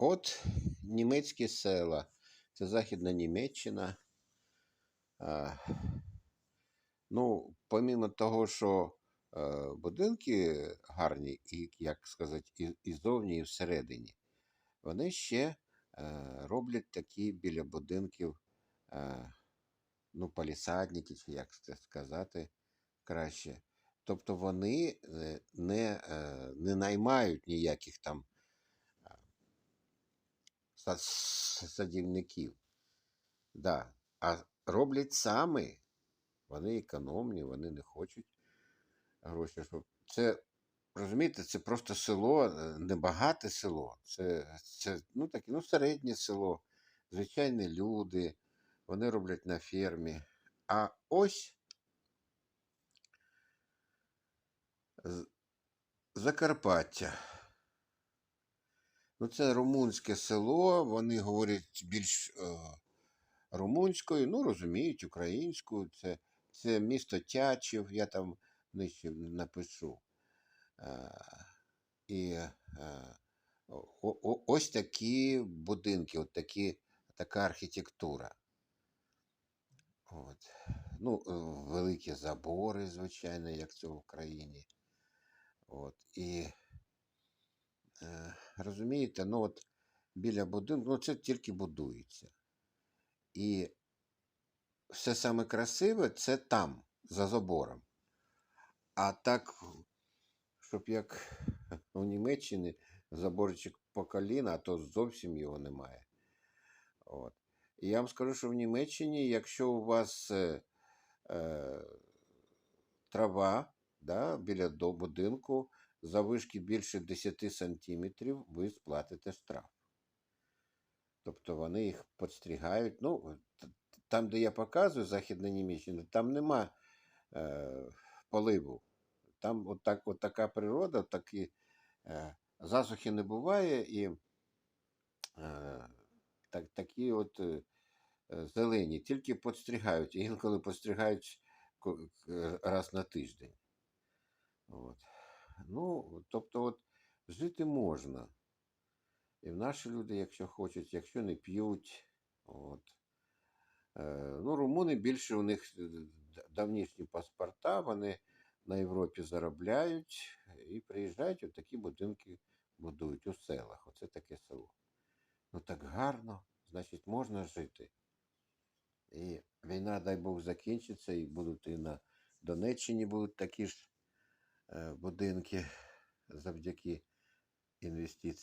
От німецькі села. Це Західна Німеччина. А, ну, помимо того, що е, будинки гарні, і, як сказати, і, і зовні, і всередині, вони ще е, роблять такі біля будинків, е, ну, палісадники, як це сказати краще. Тобто вони е, не, е, не наймають ніяких там садівників. Да. А роблять самі. Вони економні, вони не хочуть гроші. Це, розумієте, це просто село, е, небагате село. Це, це ну, таке, ну, середнє село, звичайні люди, вони роблять на фермі. А ось Закарпаття. Ну, це румунське село, вони говорять більш е, румунською, ну, розуміють українською. Це, це місто Тячів, я там нижче напишу. Е, і е, о- о- ось такі будинки, от такі, така архітектура. От. Ну, е, великі забори, звичайно, як це в Україні. От. І розумієте, ну от біля будинку, ну це тільки будується. І все саме красиве це там, за забором. А так, щоб як у Німеччині заборчик по коліна, а то зовсім його немає. От. І я вам скажу, що в Німеччині, якщо у вас е, е, трава да, біля до будинку, завишки більше 10 сантиметрів, ви сплатите штраф. Тобто вони їх підстрігають. Ну, там, де я показую Західна Німеччина, там нема е, поливу. Там от, так, така природа, такі е, засухи не буває і е, так, такі от е, е, зелені, тільки підстрігають. І інколи підстрігають ко- к- раз на тиждень. От. Ну, тобто, от жити можна. І наші люди, якщо хочуть, якщо не п'ють. От. Е, ну, румуни більше у них е, давнішні паспорта, вони на Європі заробляють і приїжджають от такі будинки будують у селах. Оце таке село. Ну так гарно, значить, можна жити. І війна, дай Бог, закінчиться, і будуть і на Донеччині будуть такі ж будинки завдяки інвестиціям.